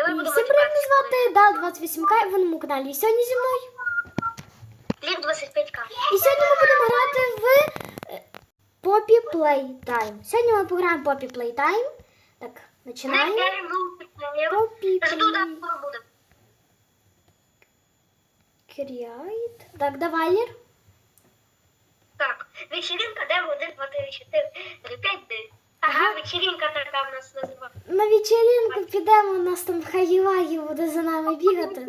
Давай будемо всім привіт, мене звати Дал 28К в моєму каналі. І сьогодні зі мною. Лів 25к. І сьогодні ми будемо грати в е, Poppy Playtime. Сьогодні ми пограємо Poppy Playtime. Так, починаємо. Poppy Жду, да, Play... скоро буде. Create. Так, давай, Лір. Так, вечеринка, де 1, 2, 3, 4, 5, 9. Ага, вечеринка така в нас називається. На вечеринку підемо, у нас там хаївагі буде за нами бігати.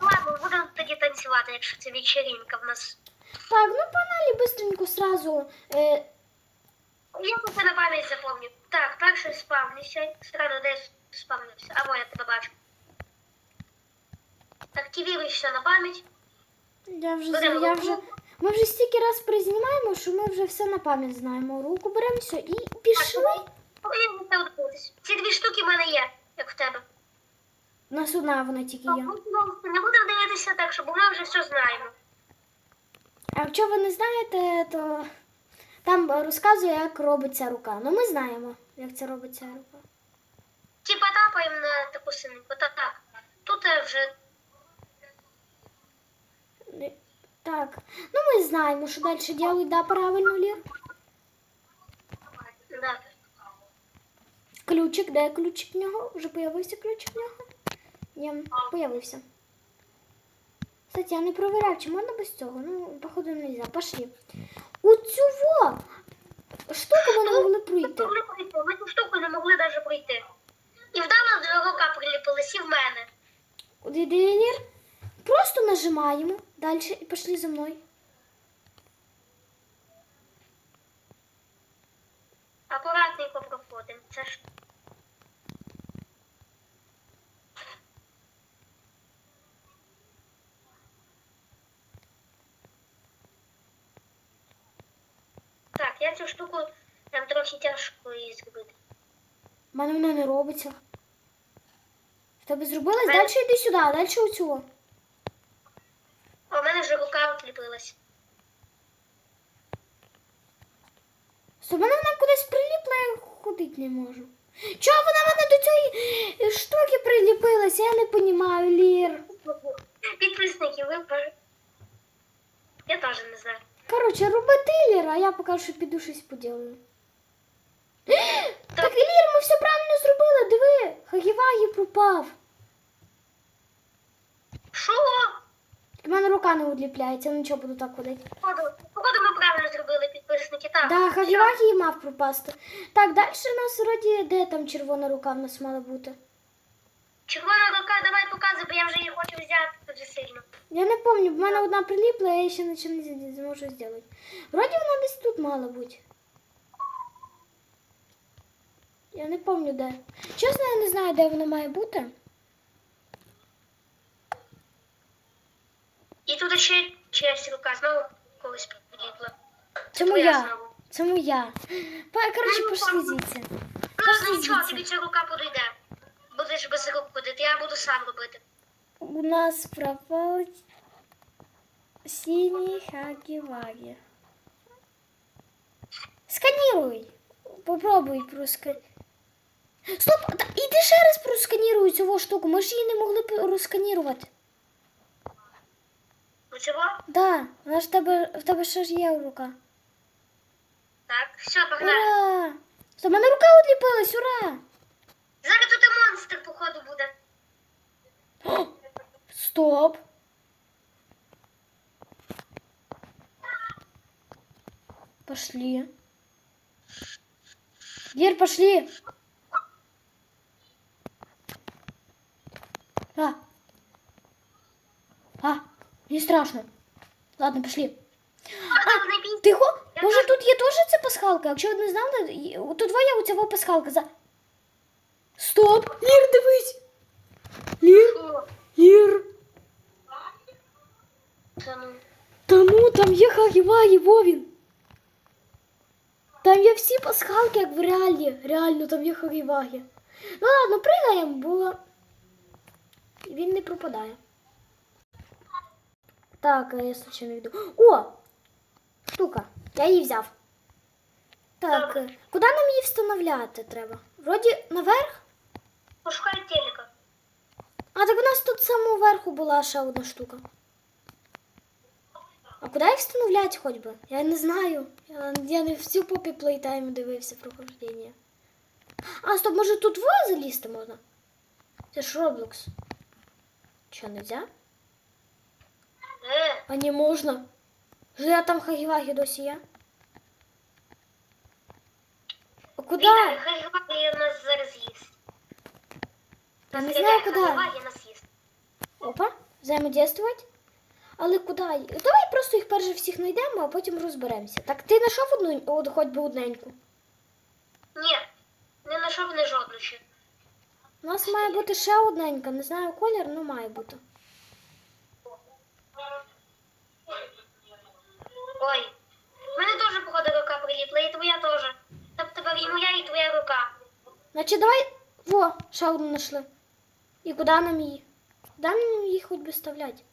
Ладно, будемо тоді танцювати, якщо це вечеринка в нас. Так, ну погнали быстренько сразу. Е, Я це на пам'ять запомню. Так, перший спавнися. Сразу десь спавнився. Або я тебе бачу. Активіруйся на пам'ять. я вже, Беремо я руку. вже... Ми вже стільки раз признімаємо, що ми вже все на пам'ять знаємо. Руку беремо все і пішли. Ці дві штуки в мене є, як в тебе. У нас одна вона тільки є. Не будемо дивитися так, щоб ми вже все знаємо. А якщо ви не знаєте, то там розказує, як робиться рука. Ну ми знаємо, як це робиться рука. Типа тапаємо на таку синеньку. Та так. Тут е, вже Так, ну ми знаємо, що далі робити, да, правильно, Лір? да. Ключик, де ключик в нього? Вже появився ключик в нього? Ні, появився. Кстати, я не провіряв, чи можна без цього. Ну, походу, не можна. Пошли. У цього штуку ми не могли пройти. Ми цю штуку не могли навіть пройти. І вдало рука приліпилась і в мене. Куди йде Лір? Просто нажимаємо далі і пішли за мною. Акуратненько проходимо. Це ж. Так, я цю штуку там трохи тяжко її зробити. У мене вона не робиться. В тебе зробилось? Мене- Далі йди сюди, далі у цього. А у мене вже рука отліпилась. Стоп, мене вона кудись приліпла, я ходити не можу. Чого вона мене до цієї е, штуки приліпилася? Я не розумію, Лір. Підписники, ви Я теж не знаю. Коротше, роби ти, Лір, а я поки що піду щось поділаю. Так, Лір, ми все правильно зробили, диви, Хагівагі пропав. Що? У мене рука не удліпляється, ну нічого буду так ходити. Походу, ми правильно зробили підписники. Так. Да, Хагівагі і мав пропасти. Так, далі у нас вроді, де там червона рука в нас мала бути? Червона рука, давай показуй, бо я вже її хочу взяти дуже сильно. Я не пам'ятаю, в мене одна приліпла, я ще нічого не зможу зробити. Вроді вона десь тут мала бути. Я не пам'ятаю де. Чесно, я не знаю, де вона має бути. І тут ще чиясь рука знову когось підліпла. Це моя. Це моя. Коротше, пішли звідси. Ну, нічого, тобі ця рука подойде. Будеш без рук ходити, я буду сам робити. У нас пропав синій хагі-вагі. Сканіруй. Попробуй просканірувати. Стоп! Іди ще раз просканіруй цю штуку. Ми ж її не могли розсканірувати. Ну чого? Да, вона ж в тебе, в тебе ще ж є рука. Так, все, погнали. Ура! Стоп, в мене рука отліпилась, ура! Зараз тут і монстр, походу, буде. О, Стоп! Пошли. Лер, пошли. А. А, не страшно. Ладно, пошли. А. Тихо, може тут є теж ця пасхалка? Якщо ви не знали, є- тут твоя у цього пасхалка. За... Стоп! Лір, дивись! Лір, Лір! Ну. Та ну, там є Хагівагі, Вовін. Там є всі пасхалки, як в реалі. Реально, там є Хагівагі. Ну ладно, пригаємо, бо він не пропадає. Так, а я случайно йду. О! Штука. Я її взяв. Так, е, куди нам її встановляти треба? Вроді наверх? Пошукай телека. тут самого верху була ще одна штука. А куди їх встановляти хоч би? Я не знаю. Я, я не всю попі плейтайм дивився прохождення. А, стоп, може тут во залізти можна? Це ж Роблокс. Що, нельзя? А не можна. Я там Хагівагі досі є. А куди? Вітаю, нас зараз їсть. Я не знаю, куди. хай нас їсть. Опа, взаємодействувати. Але куди? Давай просто їх перше всіх знайдемо, а потім розберемося. Так ти знайшов одну, от, хоч би одненьку. Ні, не знайшов не жодну ще. У нас має бути ще одненька, не знаю колір, але має бути. Ой, в мене теж, походу, рука приліпла, і твоя теж. Тобто тепер і моя, і твоя рука. Значить, давай. Во, ще одну знайшли. І куди нам її? Куди нам її хоч би ставлять?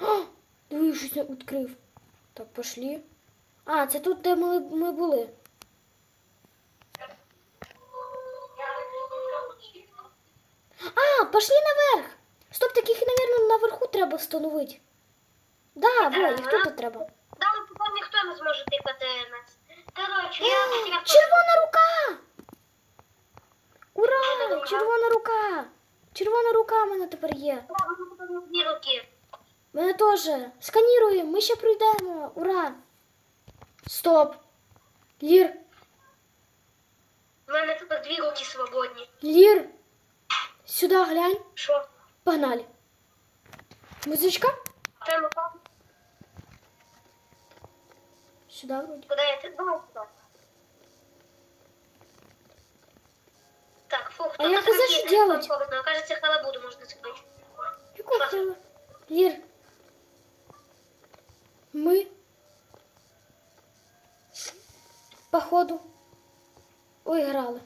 О, диви, щось я відкрив. Так, пошли. А, це тут, де ми, ми були. А, пошли наверх. Стоп, таких, мабуть, наверху треба встановити. Да, во, їх тут треба. Да, ну, тепер ніхто не зможе тикати нас. Коротше, я потеряв Червона рука! Ура! Червона рука! Червона рука в мене тепер є. дві руки. В Мене теж. Сканіруємо, ми ще пройдемо. Ура! Стоп! Лір! У мене тепер дві руки свободні. Лір! Сюди глянь. Що? Погнали. Музичка? Там рука? Сюди вроді. Куди я ти? Давай сюди. Так, фух, А я хз, що делать? Кажется, халабуду можна зробити. Яку хила? Лір. Ми. Походу. Уіграли.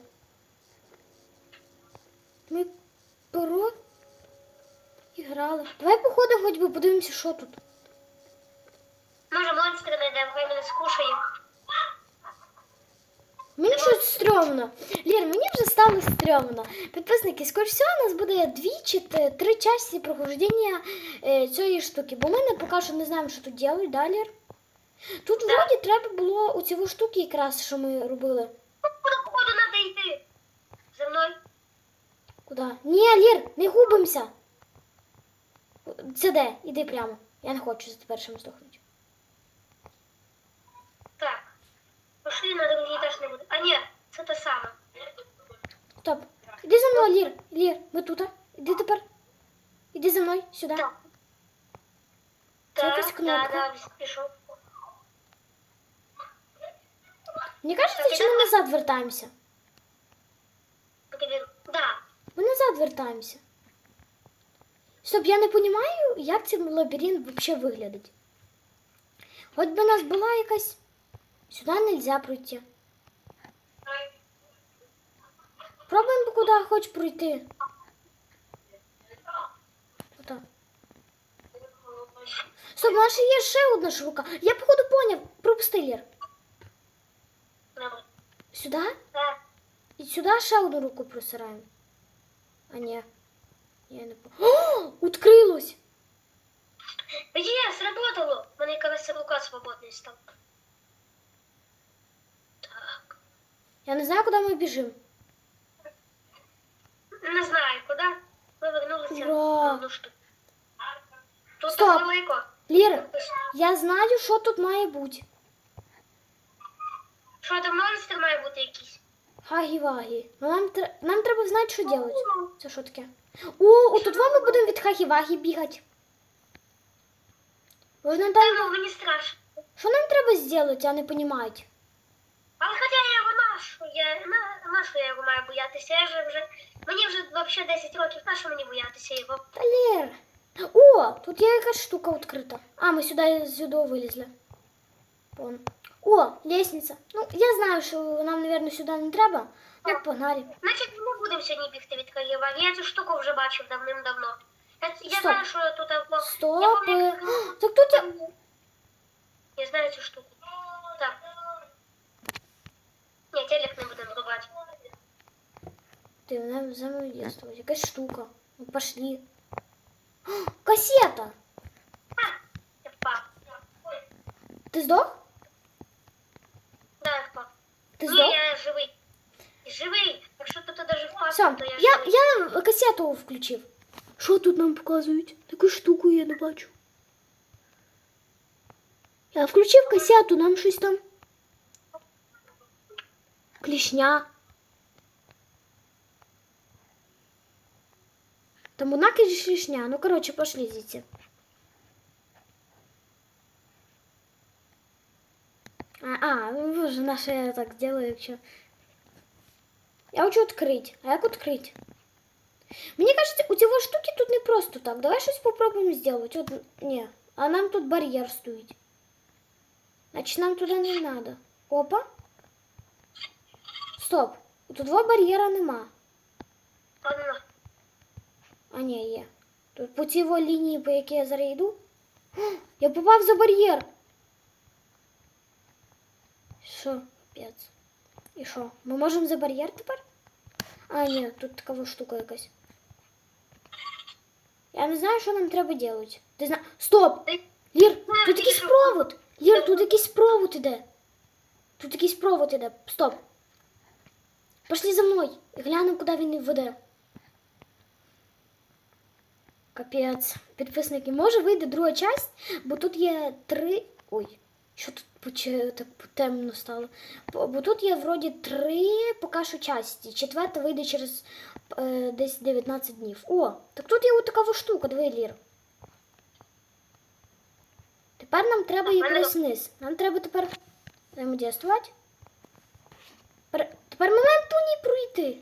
Ми перо іграли. Давай походимо хоч би подивимося, що тут. Може, монстри знайдемо, хай мене скушає. Мені щось стрьомно. Лір, мені вже стало стрьомно. Підписники, скоріш всього, у нас буде дві чи три часті проходження е, цієї штуки, бо ми не поки що не знаємо, що тут ділять, да, Лір? Тут вроді треба було у ці штуки якраз, що ми робили. Куди, походу, треба йти? За мною? Куди? Ні, Лір, не губимося. Це де? Іди прямо. Я не хочу за першим здохнути. Так. Пошли на другий етаж не буде. А ні, це те саме. Стоп. Іди за мною, Лір. Лір, ми тут. Іди тепер. Іди кнопка. да, да, пішов. Мені кажеться, Так, чи ми іди. назад вертаємося? Блін, Да. Ми назад вертаємося. Стоп, я не розумію, як цей лабіринт взагалі виглядить. Хоч би у нас була якась. Сюди не можна пройти. Пробуємо куди хоч пройти. Стоп, у нас ще є ще одна штука. Я походу поняв. Пропусти Лір. Добре. Сюди? Так. І сюди ще одну руку просираємо. А ні. Я не по. О! Открилось! Є, сработало. У мене якась рука свободна стала. Так. Я не знаю, куди ми біжимо. Не знаю, куди. Ми вернулися Ура! на одну штуку. Тут Стоп. так велико. Ліра, я знаю, що тут має бути. Що там монстр має бути якийсь? Хагі-вагі. Ну, нам, тр- нам треба знати, що робити. Це що таке? О, отут ми будемо від хагі-вагі бігати. Бо ж нам Та там... ну, мені страшно. Що нам треба зробити, я не розумію. Але хоча я його нашу, я на, нашу я його маю боятися. Я вже вже. Мені вже взагалі 10 років, на що мені боятися його? Та Лєр. О, тут є якась штука відкрита. А, ми сюди сюди вилізли. Вон. О, лестниця. Ну, я знаю, що нам, мабуть, сюди не треба. Ну, погнали. Значить, ми не будемо сьогодні бігти від Каєва. Я цю штуку вже бачив давним-давно. Я, я Стоп. знаю, що тут. а, бо- Я Стоп. пам'ятаю, е. Так тут я... Я знаю цю штуку. Так. Ні, телек не будемо врубати. Ти мене взаимодействовать. Якась штука. Ну, пошли. Кассета! Ти здох? да, я. Ти Ні, здох? я живий. Живий. Якщо тут даже впав, то я, я, я касету включив. Що тут нам показують? Таку штуку я не. Я включив касету, нам щось там. Клішня. Там одна клішня. Ну, коротше, пошли звідси. А, а, ну боже, наше я так делаю, якщо. Я хочу відкрити. А як відкрити? Мені кажется, у цього штуки тут не просто так. Давай щось попробуємо зробити. От, ні. А нам тут бар'єр стоїть. Значить, нам туди не треба. Опа. Стоп. Тут два бар'єра нема. Ладно. А ні, є. Тут по цій во лінії, по якій я зараз йду. О, Я попав за бар'єр. Що? Капець. І що? Ми можемо за бар'єр тепер? А, ні, тут така во штука якась. Я не знаю, що нам треба робити. Ти зна... Стоп! Ти- Лір, тут якийсь провод! Лір, тут якийсь провод іде. Тут якийсь провод іде. Стоп. Пошли за мною. І глянемо, куди він веде. Капець. Підписники, може вийде друга часть, бо тут є три. Ой, що тут так темно стало? Бо тут є вроді три поки що часті. Четверта вийде через е, десь 19 днів. О, так тут є от така штука, диви, Лір. Тепер нам треба якось вниз. Нам треба тепер взаємодействувати. Тепер, тепер ми маємо по ній пройти.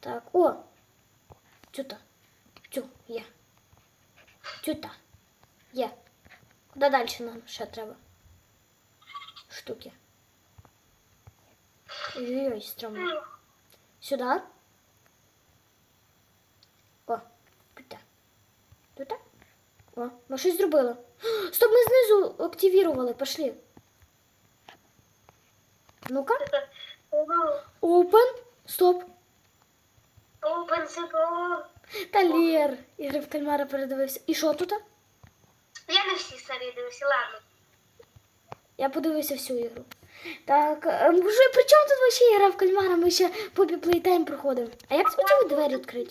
Так, о. Цюта. Цю, є. Цюта. Є. Куди далі нам ще треба? Штуки. Ой-ой-ой, стрьомно. Сюди. О, тут. Тут. О, ми щось зробили. Стоп, ми знизу активірували, пошли. Ну-ка. Ну, Open. Стоп. Open the Та Лєр. Ігри в кальмара передивився. І що тут? Я не всі серії дивлюся, ладно. Я подивився всю ігру. Так, е, вже при чому тут вообще ігра в кальмара? Ми ще попі плейтайм проходимо. А як спочатку двері відкрити?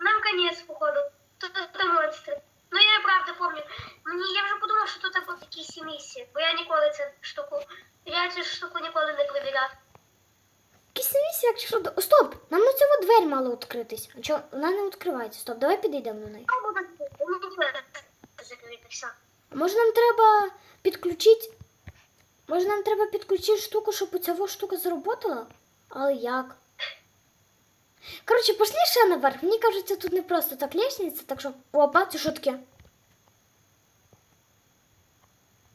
Нам конець, походу. Тут монстри. Ну я правда помню. Мені я вже подумав, що тут був якісь місії, бо я ніколи цю штуку. Я цю штуку ніколи не перевіряв. Якісь місії, як що. Стоп! Нам на цього двері мало відкритись. А чого? Вона не відкривається. Стоп, давай підійдемо до неї. Може нам треба підключити. Може нам треба підключити штуку, щоб ця штука заработала? Але як? Коротше, пошли ще наверх. Мені кажеться, тут не просто так лестниця, так що. Опа, це що таке?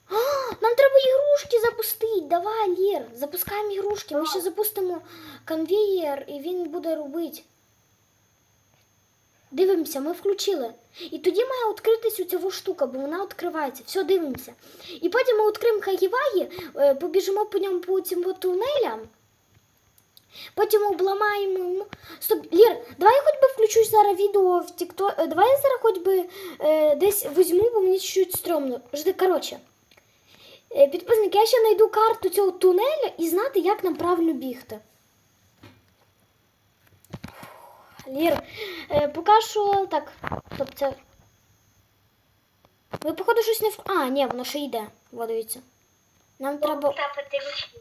А, нам треба ігрушки запустити. Давай, Лір, запускаємо ігрушки. Ми ще запустимо конвеєр і він буде робити. Дивимося, ми включили. І тоді має відкритись ця штука, бо вона відкривається. Все, дивимося. І потім ми відкриємо Хагіваї, е, побіжимо по ньому по цим тунелям. Потім обламаємо. Стоп, Лір, давай я хоч би включу зараз відео в TikTok. Давай я зараз хоч би е, десь візьму, бо мені чуть стрьомно. Жди, коротше. Е, підписники, я ще знайду карту цього тунелю і знати, як нам правильно бігти. Лір, е, поки що так. Це. Ви, походу, щось не в. А, ні, воно ще йде. Во, дивіться. Нам треба. Тяпати ручки.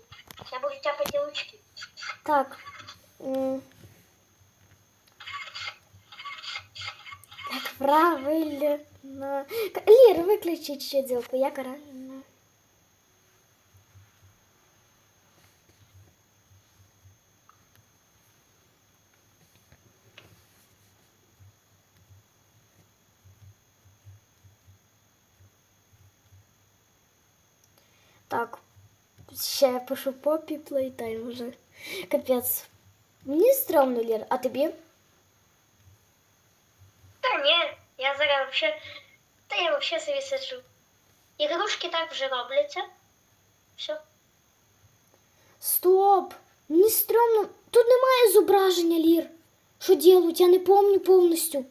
Я буду тяпати ручки. Так. Так, правильно. Лір, виключіть ще дзілку, як правильно. Так, ще я пишу попі плейтайм уже. Капець. Мені стрьомно, Лір, а тобі? Та ні, я зараз вообще. Та я вообще собі сиджу. Ігрушки так вже робляться. Все. Стоп! Мені стрьомно. тут немає зображення, Лір. Що ділять, я не пам'ятаю повністю.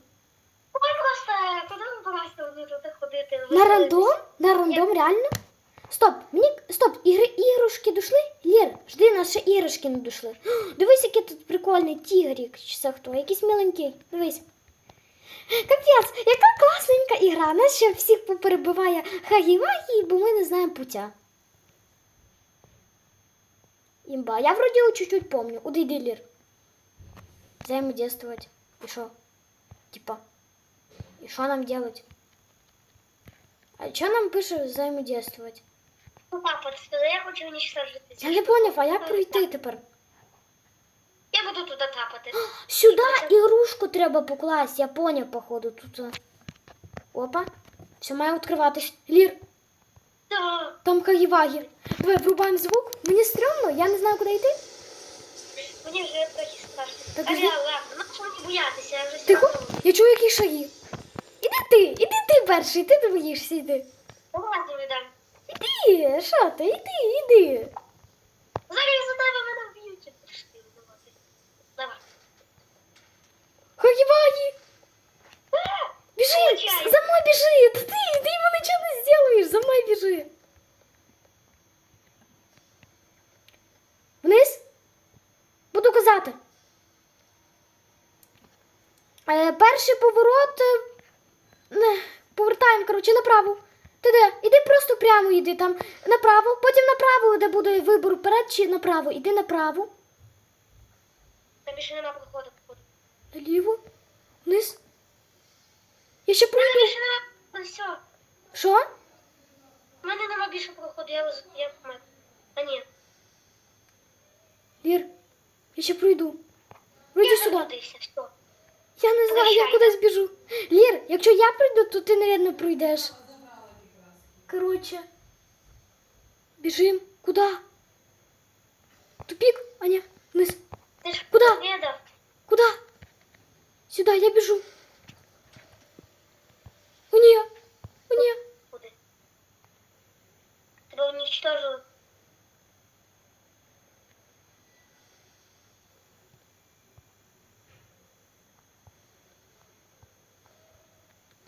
Ой, просто куди ми просто вони тут ходити? На рандом? На рандом, реально? Стоп, мені. Стоп, ігри, ігрушки дошли? Лір, жди, нас ще іграшки не дошли. О, Дивись, який тут прикольний тігрік, чи це хто, якийсь миленький. Дивись. Капець, яка класненька ігра. Нас ще всіх поперебиває хагі-вагі, бо ми не знаємо путя. Імба. Я вроді його чуть-чуть помню. Удиди, Лір. Взаимодействовать. И что? Типа. И что нам делать? А что нам пише взаимодействовать? Ну, папа, я хочу уничтожити. Я не поняв, а як пройти тепер? Я буду туди тапати. Сюди ігрушку треба покласти, я поняв, походу, тут. Опа. Все має відкриватись. Лір, Да. там хагі-вагі. Давай врубаємо звук. Мені стрьомно, я не знаю, куди йти. Мені вже трохи страшно. Так, Але ладно, ну мені боятися, я вже Тихо, сьогодні. я чую якісь шаги. Іди ти, іди ти перший, ти не боїшся, іди. Ладно, віддам. Іди, ти, іди, іди. Зараз за тебе мене вб'ють. Давай. Хагі-вагі. Біжи, Получай. за мною біжи. Та ти, ти йому нічого не зробиш, за мною біжи. Вниз? Буду казати. Е, перший поворот. е, повертаємо, коротше, направо. Ти де? Іди просто прямо йди там направо, потім направо, де буде вибор вперед чи направо. Іди направо, Там більше нема проходу. походу. наліво, вниз. Я ще пройду. більше нема. Ну все. Що? У мене нема більше проходу, я воз- я помер. А ні. Лір, я ще пройду. Пройди Я сюди. заблудився, все. Я не знаю, я Прощай. кудись біжу. Лір, якщо я пройду, то ти, мабуть, пройдеш. Коротше. Біжим. Куди? Тупік? А ні, вниз. Ти ж Куда? віддав. Куди? Сюди, я біжу. О, ні. О, ні. Куди? Тебе уничтожили.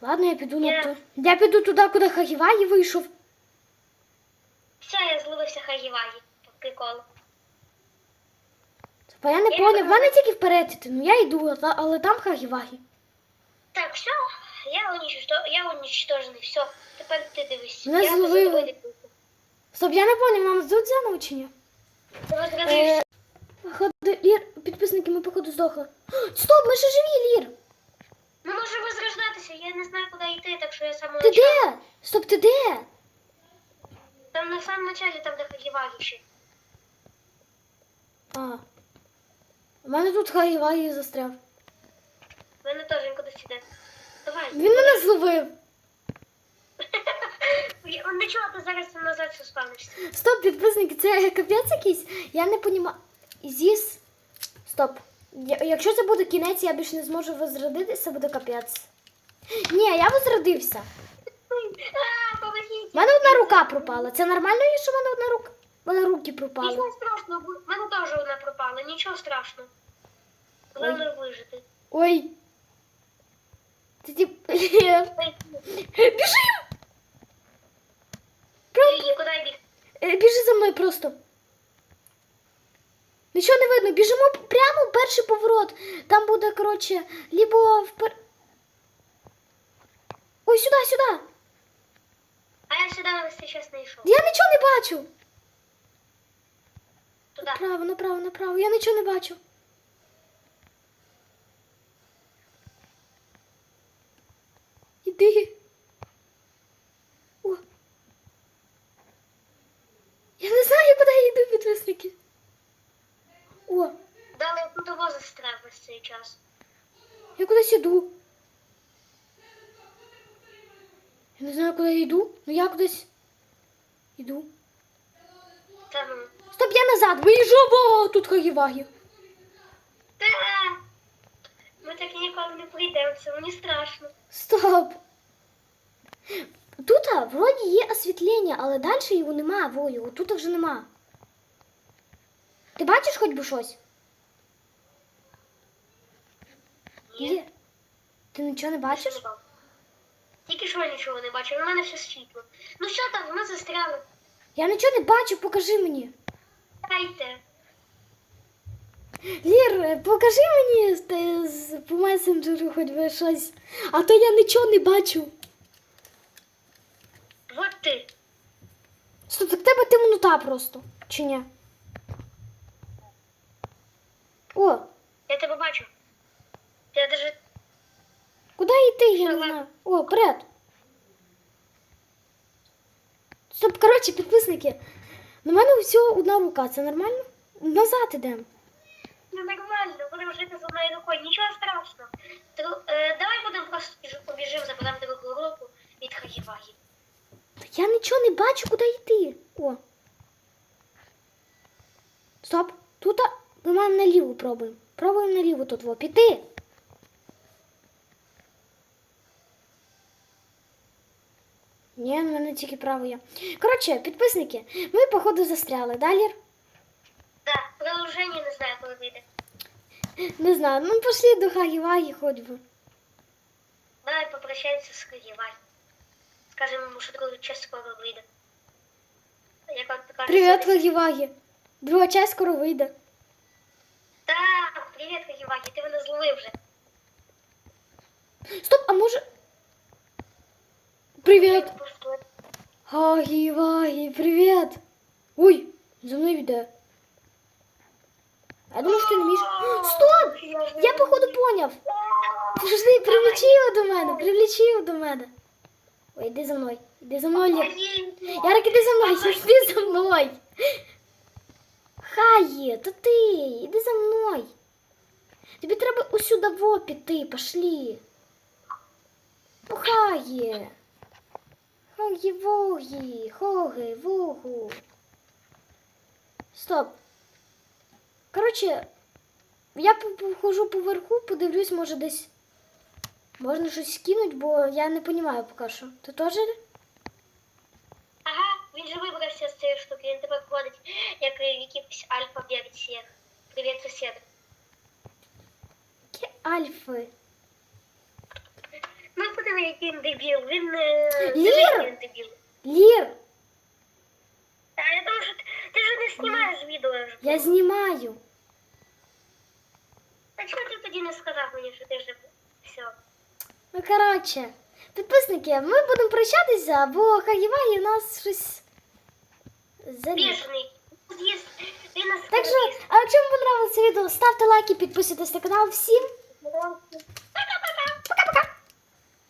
Ладно, я піду на Ні. ту. Я піду туди, куди Хагіваї вийшов. Все, я зливився хагі-вагі. По приколу. Бо я не Я поняв, в мене тільки вперед іти. Ну я йду, але там Хагівагі. Так, все, я, уничтож... я уничтожений, все. Тепер ти дивись. Мене я за зловили. тобою дивлюся. Стоп, я не поняв, нам здуть заново чи ні? Ти Е. Походу, Лір, підписники, ми походу здохли. Стоп, ми ще живі, Лір. Ми можемо возрождатися, я не знаю, куди йти, так що я саме Ти де? Стоп, ти де? Там на самому началі, там де хагі-вагі ще. А. У мене тут Хагівагі застряв. В Мене теж він кудись іде. Давай. Він мене зловив. Он Не ти зараз назад все спавнишся. Стоп, підписники, це капець якийсь? Я не понімаю. Зіс. Стоп. Якщо це буде кінець, я більше не зможу возродитися, буде капець. Ні, я возродився. У мене одна рука пропала. Це нормально, що в мене одна рука? У мене руки пропали. Нічого страшного, в мене теж одна пропала, нічого страшного. Головне вижити. Ой. Це тип. Біг? Е, Біжи за мною просто. Нічого не видно. Біжимо прямо в перший поворот. Там буде, коротше, либо впер. Ой, сюди, сюди. А я сюди цей час. Я нічого не бачу. Туди. Направо, направо, направо. Я нічого не бачу. Іди. О. Я не знаю, куди я йду, підписники. О, Дали тут того застряг весь цей час. я кудись іду. Я не знаю, куди я йду, але я кудись іду. Та ну. Стоп, я назад, виїжджу, тут хагі-вагі. Та! Ми так ніколи не прийдемо, це мені страшно. Стоп. Тут а, вроді є освітлення, але далі його нема, во, тут вже нема. Ти бачиш хоч би щось? Ні. Ти нічого не бачиш? Тільки що я нічого не бачу, у мене все світло. Ну що там, ми застряли. Я нічого не бачу, покажи мені. Дайте. Лір, покажи мені з- з- по месенджеру хоч би щось. А то я нічого не бачу. Вот ти. Стоп, так в тебе темнота просто. Чи ні? О, Я тебе бачу. Я даже. куди йти, я не знаю. О, вперед. Стоп, коротше, підписники. На мене всього одна рука, це нормально? Назад ідемо. Ну нормально, будемо жити з одною рукою, нічого страшного. Дру- е, давай будемо просто біж- побіжимо, заберемо другу руку від Хагівагі. Та я нічого не бачу, куди йти. О. Стоп. Ми маємо наліво пробуємо. Пробуємо наліво тут во. Піти. Ні, в мене тільки право є. Коротше, підписники, ми, походу, застряли. Далі? Так, продовження не знаю, коли вийде. Не знаю. Ну, пошли до Хагі-Вагі хоч би. Давай попрощаємося з Хагівагі. Скажемо йому, що другу часть скоро вийде. Привіт, Хагі-Вагі. Друга часть скоро вийде. Так, привіт, Хагівагі, ти мене зловив вже. Стоп, а може. Привіт. Хагі-Вагі, привіт. Ой, за мною йде. Я думаю, що ти не вмієш. Стоп! Я походу поняв. Пішли, привлечи його до мене, привлечи його до мене. Ой, іди за мною. Іди за мною, Лєр. Ярик, іди за мною, іди за мною. Хаї, то ти, іди за мною. Тобі треба усюди во піти, пошлі. Похає. Хогі вогі, хоги, вогу. Стоп. Коротше, я по- похожу поверху, подивлюсь, може десь можна щось скинути, бо я не розумію поки що. Ти теж? Ага, він же вибрався з цієї штуки, він тепер ходить, як якийсь альфа-версія. Привіт, сусід. Які альфи? Ну, подиви, який він дебіл. Він е, Лір! диви, він дебіл. Лір, А я думаю, що ти, ти ж не знімаєш відео вже. я знімаю. А чого ти тоді не сказав мені, що ти вже все? Ну, коротше, підписники, ми будемо прощатися, бо Хаєвагі у нас щось заліз. Бішений. З'їзд. Він нас Так що, а якщо вам понравилось відео, ставте лайки, підписуйтесь на канал. Всім 不敢不敢不敢不敢